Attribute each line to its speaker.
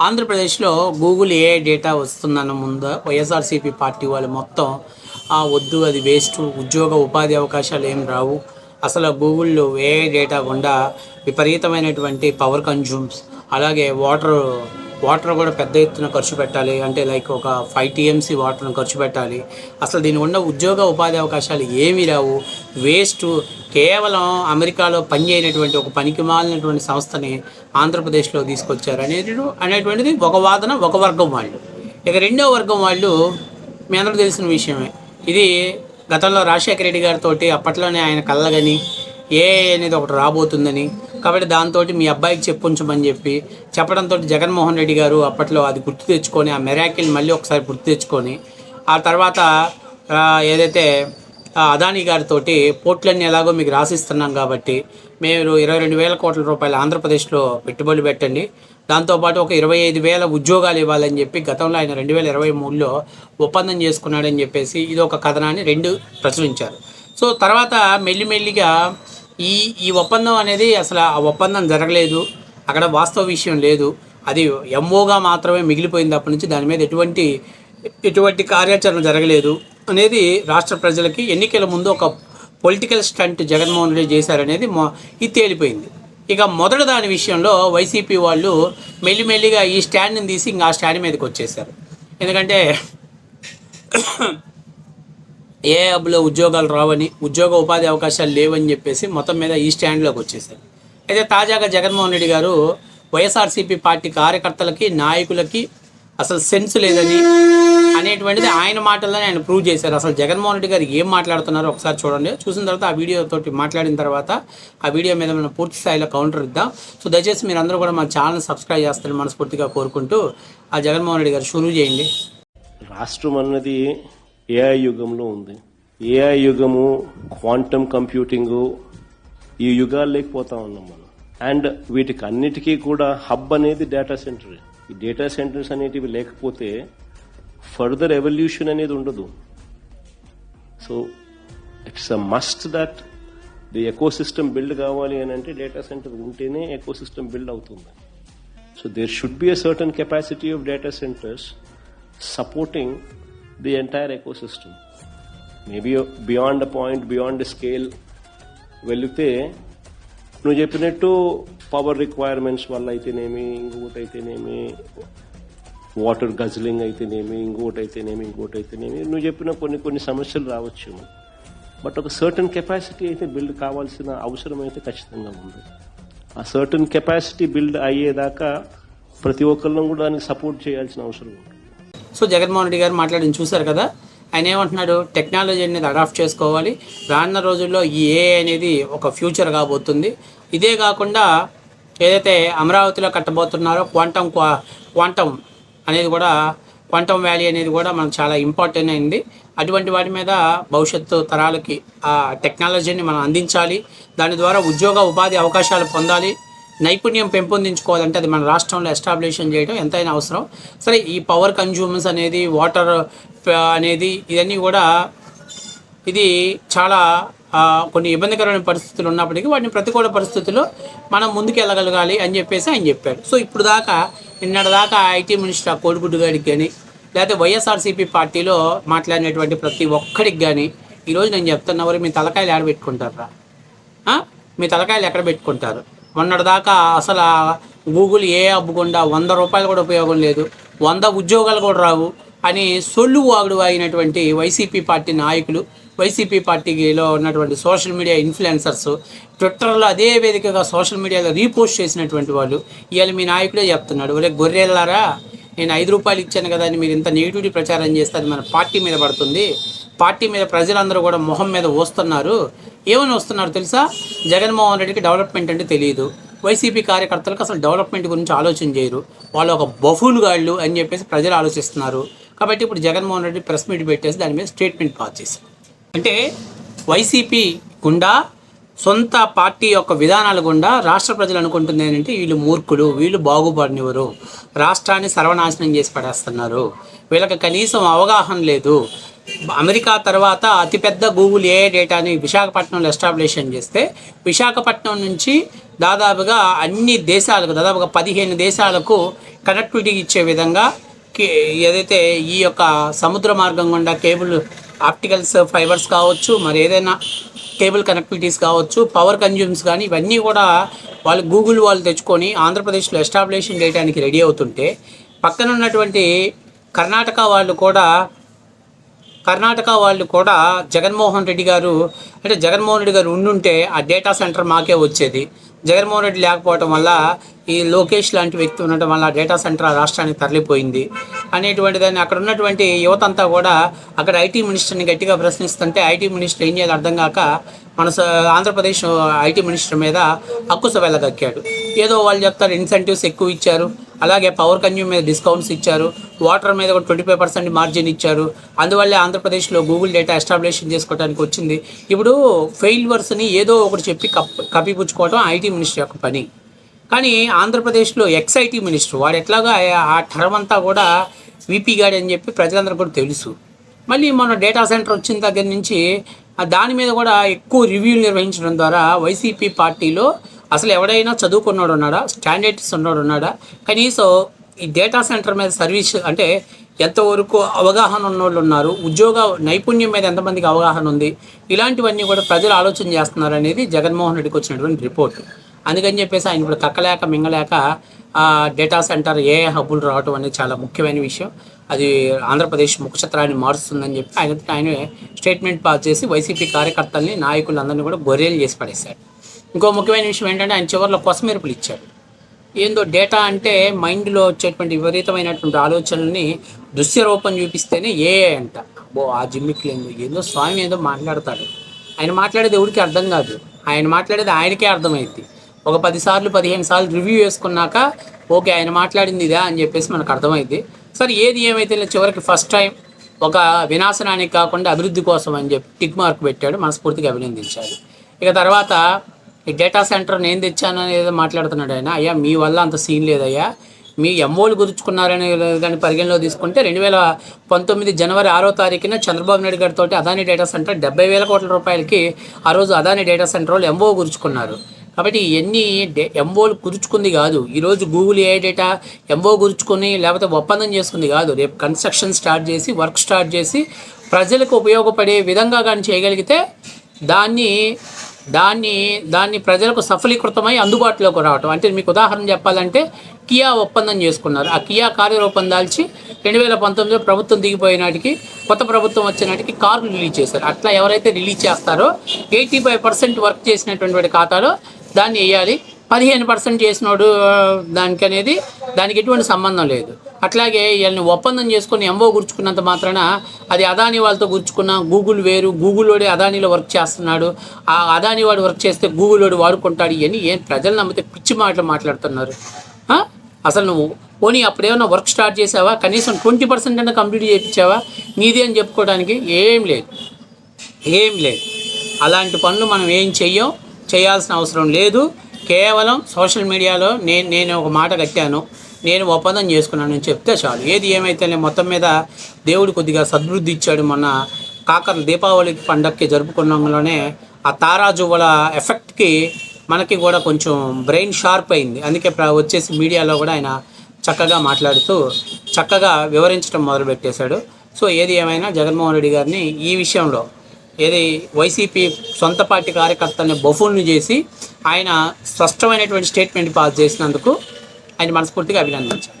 Speaker 1: ఆంధ్రప్రదేశ్లో గూగుల్ ఏ డేటా వస్తుందన్న ముందు వైఎస్ఆర్సీపీ పార్టీ వాళ్ళు మొత్తం ఆ వద్దు అది వేస్ట్ ఉద్యోగ ఉపాధి అవకాశాలు ఏం రావు. అసలు గూగుల్లో ఏ డేటా గుండా విపరీతమైనటువంటి పవర్ కన్జ్యూమ్స్ అలాగే వాటర్ వాటర్ కూడా పెద్ద ఎత్తున ఖర్చు పెట్టాలి. అంటే లైక్ ఒక ఫైవ్ టీఎంసీ వాటర్ను ఖర్చు పెట్టాలి. అసలు దీని ఉన్న ఉద్యోగ ఉపాధి అవకాశాలు ఏమీ రావు వేస్ట్ కేవలం అమెరికాలో పనిచేయనటువంటి ఒక పనికి మాలినటువంటి సంస్థని ఆంధ్రప్రదేశ్లో తీసుకొచ్చారు అనేది అనేటువంటిది ఒక వాదన ఒక వర్గం వాళ్ళు. ఇక రెండో వర్గం వాళ్ళు మీ అందరూ తెలిసిన విషయమే. ఇది గతంలో రాజశేఖర రెడ్డి గారితో అప్పట్లోనే ఆయన కళ్ళగని ఏ అనేది ఒకటి రాబోతుందని కాబట్టి దాంతో మీ అబ్బాయికి చెప్పుంచమని చెప్పి చెప్పడంతో జగన్మోహన్ రెడ్డి గారు అప్పట్లో అది గుర్తు తెచ్చుకొని ఆ మెరాకిల్ మళ్ళీ ఒకసారి గుర్తు తెచ్చుకొని ఆ తర్వాత ఏదైతే అదానీ గారితో పోర్ట్లన్నీ ఎలాగో మీకు రాసిస్తున్నాం కాబట్టి మీరు ఇరవై రెండు వేల కోట్ల రూపాయలు ఆంధ్రప్రదేశ్లో పెట్టుబడులు పెట్టండి. దాంతోపాటు ఒక ఇరవై ఐదు వేల ఉద్యోగాలు ఇవ్వాలని చెప్పి గతంలో ఆయన రెండు వేల ఇరవై మూడులో ఒప్పందం చేసుకున్నాడని చెప్పేసి ఇది ఒక కథనాన్ని రెండు ప్రచురించారు. సో తర్వాత మెల్లిమెల్లిగా ఈ ఈ ఒప్పందం అనేది అసలు ఆ ఒప్పందం జరగలేదు. అక్కడ వాస్తవ విషయం లేదు. అది ఎంఓగా మాత్రమే మిగిలిపోయింది అప్పటి నుంచి. దాని మీద ఎటువంటి ఎటువంటి కార్యాచరణ జరగలేదు. అనేది రాష్ట్ర ప్రజలకి ఎన్నికల ముందు ఒక పొలిటికల్ స్టంట్ జగన్మోహన్ రెడ్డి చేశారనేది మొ ఇది తేలిపోయింది. ఇక మొదటి దాని విషయంలో వైసీపీ వాళ్ళు మెల్లిమెల్లిగా ఈ స్టాండ్ని తీసి ఇంకా ఆ స్టాండ్ మీదకి వచ్చేసారు ఎందుకంటే ఏ హబ్లో ఉద్యోగాలు రావని ఉద్యోగ ఉపాధి అవకాశాలు లేవని చెప్పేసి మొత్తం మీద ఈ స్టాండ్లోకి వచ్చేసారు అయితే తాజాగా జగన్మోహన్ రెడ్డి గారు వైఎస్ఆర్సీపీ పార్టీ కార్యకర్తలకి నాయకులకి అసలు సెన్స్ లేదని అనేటువంటిది ఆయన మాటల్లోనే ఆయన ప్రూవ్ చేశారు. అసలు జగన్మోహన్ రెడ్డి గారు ఏం మాట్లాడుతున్నారో ఒకసారి చూడండి. చూసిన తర్వాత ఆ వీడియోతో మాట్లాడిన తర్వాత ఆ వీడియో మీద మనం పూర్తి స్థాయిలో కౌంటర్ ఇద్దాం. సో దయచేసి మీరు అందరూ కూడా మా ఛానల్ సబ్స్క్రైబ్ చేస్తారని మనస్ఫూర్తిగా కోరుకుంటూ ఆ జగన్మోహన్ రెడ్డి గారు షురూ చేయండి.
Speaker 2: రాష్ట్రం అన్నది ఏఐ యుగంలో ఉంది. ఏఐ యుగము క్వాంటమ్ కంప్యూటింగ్ ఈ యుగాలు లేకపోతా ఉన్నాం మనం. అండ్ వీటికి అన్నిటికీ కూడా హబ్ అనేది డేటా సెంటర్ ఈ డేటా సెంటర్స్ అనేటివి లేకపోతే ఫర్దర్ ఎవల్యూషన్ అనేది ఉండదు. So it's a must that the ecosystem build కావాలి అని అంటే డేటా సెంటర్ ఉంటేనే ఎకో సిస్టమ్ బిల్డ్ అవుతుంది. So there should be a certain capacity of data centres supporting the entire ecosystem. Maybe beyond point beyond scale వెళితే నువ్వు చెప్పినట్టు power requirements వల్ల అయితేనేమి ఇంకొకటి అయితేనేమి వాటర్ గజ్లింగ్ అయితేనేమి ఇంకొకటి అయితేనేమి ఇంకొకటి అయితేనేమి నువ్వు చెప్పిన కొన్ని కొన్ని సమస్యలు రావచ్చు. బట్ ఒక సర్టన్ కెపాసిటీ అయితే బిల్డ్ కావాల్సిన అవసరం అయితే ఖచ్చితంగా ఉంది. ఆ సర్టన్ కెపాసిటీ బిల్డ్ అయ్యేదాకా ప్రతి ఒక్కరిని కూడా దానికి సపోర్ట్ చేయాల్సిన అవసరం ఉంది.
Speaker 1: సో జగన్మోహన్ రెడ్డి గారు మాట్లాడిన చూశారు కదా? ఆయన ఏమంటున్నాడు? టెక్నాలజీ అనేది అడాప్ట్ చేసుకోవాలి. రానున్న రోజుల్లో ఈ ఏ అనేది ఒక ఫ్యూచర్ కాబోతుంది. ఇదే కాకుండా ఏదైతే అమరావతిలో కట్టబోతున్నారో క్వాంటమ్ క్వా క్వాంటమ్ అనేది కూడా క్వాంటమ్ వ్యాలీ అనేది కూడా మనకు చాలా ఇంపార్టెంట్ అయింది. అటువంటి వాటి మీద భవిష్యత్తు తరాలకి ఆ టెక్నాలజీని మనం అందించాలి. దాని ద్వారా ఉద్యోగ ఉపాధి అవకాశాలు పొందాలి. నైపుణ్యం పెంపొందించుకోవాలంటే అది మన రాష్ట్రంలో ఎస్టాబ్లిషన్ చేయడం ఎంతైనా అవసరం. సరే ఈ పవర్ కన్జ్యూమర్స్ అనేది వాటర్ అనేది ఇవన్నీ కూడా ఇది చాలా కొన్ని ఇబ్బందికరమైన పరిస్థితులు ఉన్నప్పటికీ వాటిని ప్రతికూల పరిస్థితుల్లో మనం ముందుకు వెళ్ళగలగాలి అని చెప్పేసి ఆయన చెప్పాడు. సో ఇప్పుడు దాకా నిన్నటి దాకా ఐటీ మినిస్టర్ కోడిగుడ్డు గారికి కానీ లేకపోతే వైఎస్ఆర్సీపీ పార్టీలో మాట్లాడినటువంటి ప్రతి ఒక్కడికి కానీ ఈరోజు నేను చెప్తున్న వారు మీ తలకాయలు ఆడబెట్టుకుంటారా మీ తలకాయలు ఎక్కడ పెట్టుకుంటారు? మొన్నటిదాకా అసలు గూగుల్ ఏ అబ్బుకుండా వంద రూపాయలు కూడా ఉపయోగం లేదు వంద ఉద్యోగాలు కూడా రావు అని సొల్లు వాగుడు అయినటువంటి వైసీపీ పార్టీ నాయకులు వైసీపీ పార్టీలో ఉన్నటువంటి సోషల్ మీడియా ఇన్ఫ్లుయెన్సర్స్ ట్విట్టర్లో అదే వేదికగా సోషల్ మీడియాలో రీపోస్ట్ చేసినటువంటి వాళ్ళు ఇవాళ మీ నాయకుడే చెప్తున్నాడు ఒరే గొర్రెలారా నేను ఐదు రూపాయలు ఇచ్చాను కదా అని మీరు ఇంత నెగిటివిటీ ప్రచారం చేస్తే అది మన పార్టీ మీద పడుతుంది పార్టీ మీద ప్రజలందరూ కూడా మొహం మీద వస్తున్నారు ఏమని వస్తున్నారు తెలుసా? జగన్మోహన్ రెడ్డికి డెవలప్మెంట్ అంటే తెలియదు వైసీపీ కార్యకర్తలకు అసలు డెవలప్మెంట్ గురించి ఆలోచన చేయరు. వాళ్ళు ఒక బఫూన్ గాళ్ళు అని చెప్పేసి ప్రజలు ఆలోచిస్తున్నారు. కాబట్టి ఇప్పుడు జగన్మోహన్ రెడ్డి ప్రెస్ మీట్ పెట్టేసి దాని మీద స్టేట్మెంట్ పాస్ చేశారు. అంటే వైసీపీ గుండా సొంత పార్టీ యొక్క విధానాల గుండా రాష్ట్ర ప్రజలు అనుకుంటుంది ఏంటంటే వీళ్ళు మూర్ఖులు వీళ్ళు బాగుపడినవారు. రాష్ట్రాన్ని సర్వనాశనం చేసి పడేస్తున్నారు. వీళ్ళకి కనీసం అవగాహన లేదు. అమెరికా తర్వాత అతిపెద్ద గూగుల్ ఏఐ డేటాని విశాఖపట్నంలో ఎస్టాబ్లిషన్ చేస్తే విశాఖపట్నం నుంచి దాదాపుగా అన్ని దేశాలకు దాదాపుగా పదిహేను దేశాలకు కనెక్టివిటీ ఇచ్చే విధంగా కే- ఏదైతే ఈ యొక్క సముద్ర మార్గం గుండా కేబుల్ ఆప్టికల్స్ ఫైబర్స్ కావచ్చు మరి ఏదైనా కేబుల్ కనెక్టివిటీస్ కావచ్చు పవర్ కన్జ్యూమ్స్ కానీ ఇవన్నీ కూడా వాళ్ళు గూగుల్ వాళ్ళు తెచ్చుకొని ఆంధ్రప్రదేశ్లో ఎస్టాబ్లిషన్ చేయడానికి రెడీ అవుతుంటే పక్కన ఉన్నటువంటి కర్ణాటక వాళ్ళు కూడా కర్ణాటక వాళ్ళు కూడా జగన్మోహన్ రెడ్డి గారు అంటే జగన్మోహన్ రెడ్డి గారు ఉండుంటే ఆ డేటా సెంటర్ మాకే వచ్చేది. జగన్మోహన్ రెడ్డి లేకపోవటం వల్ల ఈ లోకేష్ లాంటి వ్యక్తి ఉండటం వల్ల ఆ డేటా సెంటర్ ఆ రాష్ట్రానికి తరలిపోయింది. అనేటువంటి దాన్ని అక్కడ ఉన్నటువంటి యువత అంతా కూడా అక్కడ ఐటీ మినిస్టర్ని గట్టిగా ప్రశ్నిస్తుంటే ఐటీ మినిస్టర్ ఏం చేయాలి అర్థం కాక మన స- ఆంధ్రప్రదేశ్ ఐటీ మినిస్టర్ మీద అక్కుస వెళ్ళగక్కాడు. ఏదో వాళ్ళు చెప్తారు ఇన్సెంటివ్స్ ఎక్కువ ఇచ్చారు. అలాగే పవర్ కన్యూమ్ మీద డిస్కౌంట్స్ ఇచ్చారు. వాటర్ మీద కూడా ట్వంటీ ఫైవ్ పర్సెంట్ మార్జిన్ ఇచ్చారు. అందువల్లే ఆంధ్రప్రదేశ్లో గూగుల్ డేటా ఎస్టాబ్లిషన్ చేసుకోవడానికి వచ్చింది. ఇప్పుడు ఫెయిల్వర్స్ని ఏదో ఒకటి చెప్పి కప్ కప్పిపుచ్చుకోవడం ఐటీ మినిస్టర్ యొక్క పని. కానీ ఆంధ్రప్రదేశ్లో ఎక్స్ఐటీ మినిస్టర్ వాడు ఎట్లాగా ఆ- టర్మ్ అంతా కూడా వీపీ గాడి అని చెప్పి ప్రజలందరూ కూడా తెలుసు. మళ్ళీ మన డేటా సెంటర్ వచ్చిన దగ్గర నుంచి దాని మీద కూడా ఎక్కువ రివ్యూలు నిర్వహించడం ద్వారా వైసీపీ పార్టీలో అసలు ఎవడైనా చదువుకున్నాడు ఉన్నాడా? స్టాండర్డ్స్ ఉన్నాడు ఉన్నాడా? కనీసం ఈ డేటా సెంటర్ మీద సర్వీస్ అంటే ఎంతవరకు అవగాహన ఉన్నోళ్ళు ఉన్నారు? ఉద్యోగ నైపుణ్యం మీద ఎంతమందికి అవగాహన ఉంది? ఇలాంటివన్నీ కూడా ప్రజలు ఆలోచన చేస్తున్నారు అనేది జగన్మోహన్ రెడ్డికి వచ్చినటువంటి రిపోర్ట్ అందుకని చెప్పేసి ఆయన ఇప్పుడు కక్కలేక మింగలేక డేటా సెంటర్ ఏ హబ్బులు రావటం అనేది చాలా ముఖ్యమైన విషయం. అది ఆంధ్రప్రదేశ్ ముఖచిత్రాన్ని మారుస్తుందని చెప్పి ఆయన ఆయన స్టేట్మెంట్ పాస్ చేసి వైసీపీ కార్యకర్తల్ని నాయకులందరినీ కూడా గొర్రెలు చేసి పడేశాడు ఇంకో ముఖ్యమైన విషయం ఏంటంటే ఆయన చివరిలో కొసమెరుపులు ఇచ్చారు. ఏందో డేటా అంటే మైండ్లో వచ్చేటువంటి విపరీతమైనటువంటి ఆలోచనల్ని దృశ్యరూపం చూపిస్తేనే ఏ అంట. బో ఆ జిమ్మికి లేదు ఏందో స్వామి ఏదో మాట్లాడతాడు. ఆయన మాట్లాడేది ఎవరికి అర్థం కాదు. ఆయన మాట్లాడేది ఆయనకే అర్థమైంది ఒక పది సార్లు పదిహేను సార్లు రివ్యూ వేసుకున్నాక ఓకే ఆయన మాట్లాడింది ఇదా అని చెప్పేసి మనకు అర్థమైంది సరే ఏది ఏమైతే చివరికి ఫస్ట్ టైం ఒక వినాశనానికి కాకుండా అభివృద్ధి కోసం అని చెప్పి టిక్ మార్క్ పెట్టాడు మనస్ఫూర్తిగా అభినందించాడు ఇక తర్వాత ఈ డేటా సెంటర్ నేను తెచ్చాను అనేది మాట్లాడుతున్నాడు ఆయన. అయ్యా మీ వల్ల అంత సీన్ లేదయ్యా. మీ ఎంఓలు గుర్చుకున్నారని కానీ పరిగణలో తీసుకుంటే రెండు వేల పంతొమ్మిది జనవరి ఆరో తారీఖున చంద్రబాబు నాయుడు గారితో అదాని డేటా సెంటర్ డెబ్బై వేల కోట్ల రూపాయలకి ఆ రోజు అదాని డేటా సెంటర్ వాళ్ళు ఎంఓ గుర్చుకున్నారు. కాబట్టి ఇవన్నీ డే ఎంఓలు కుదుర్చుకుంది కాదు. ఈరోజు గూగుల్ ఏ డేటా ఎంఓ గుర్చుకొని లేకపోతే ఒప్పందం చేసుకుంది కాదు. రేపు కన్స్ట్రక్షన్ స్టార్ట్ చేసి వర్క్ స్టార్ట్ చేసి ప్రజలకు ఉపయోగపడే విధంగా కానీ చేయగలిగితే దాన్ని దాన్ని దాన్ని ప్రజలకు సఫలీకృతమై అందుబాటులోకి రావటం. అంటే మీకు ఉదాహరణ చెప్పాలంటే కియా ఒప్పందం చేసుకున్నారు. ఆ కియా కార్యరూపం దాల్చి రెండు వేల పంతొమ్మిదిలో ప్రభుత్వం దిగిపోయినాటికి కొత్త ప్రభుత్వం వచ్చినాటికి కార్లు రిలీజ్ చేశారు. అట్లా ఎవరైతే రిలీజ్ చేస్తారో ఎయిటీ ఫైవ్ పర్సెంట్ వర్క్ చేసినటువంటి ఖాతాలో దాన్ని వేయాలి. పదిహేను పర్సెంట్ చేసినోడు దానికి అనేది దానికి ఎటువంటి సంబంధం లేదు. అట్లాగే వీళ్ళని ఒప్పందం చేసుకొని ఎంఓ గుర్చుకున్నంత మాత్రాన అది అదాని వాళ్ళతో గుర్చుకున్న గూగుల్ వేరు గూగుల్ వాడే అదానిలో వర్క్ చేస్తున్నాడు. ఆ అదాని వాడు వర్క్ చేస్తే గూగుల్ వాడు వాడుకుంటాడు ఇవన్నీ ఏం ప్రజలు నమ్మితే పిచ్చి మాటలు మాట్లాడుతున్నారు. అసలు నువ్వు పోనీ అప్పుడేమన్నా వర్క్ స్టార్ట్ చేసావా? కనీసం ట్వంటీ పర్సెంట్ అయినా కంప్లీట్ చేయించావా? నీది అని చెప్పుకోవడానికి ఏం లేదు. ఏం లేదు. అలాంటి పనులు మనం ఏం చెయ్యం? చేయాల్సిన అవసరం లేదు. కేవలం సోషల్ మీడియాలో నేను నేను ఒక మాట కట్టాను నేను ఒప్పందం చేసుకున్నాను అని చెప్తే చాలు. ఏది ఏమైతేనే మొత్తం మీద దేవుడు కొద్దిగా సద్వృద్ధి ఇచ్చాడు మన కాకర దీపావళి పండగకి జరుపుకున్నంలోనే ఆ తారాజువ్వల ఎఫెక్ట్కి మనకి కూడా కొంచెం బ్రెయిన్ షార్ప్ అయింది. అందుకే వచ్చేసి మీడియాలో కూడా ఆయన చక్కగా మాట్లాడుతూ చక్కగా వివరించడం మొదలుపెట్టేశాడు. సో ఏది ఏమైనా జగన్మోహన్ రెడ్డి గారిని ఈ విషయంలో ఏది వైసీపీ సొంత పార్టీ కార్యకర్తల్ని బఫూన్లు చేసి ఆయన స్పష్టమైనటువంటి స్టేట్మెంట్ పాస్ చేసినందుకు ఆయన మనస్ఫూర్తిగా అభినందించారు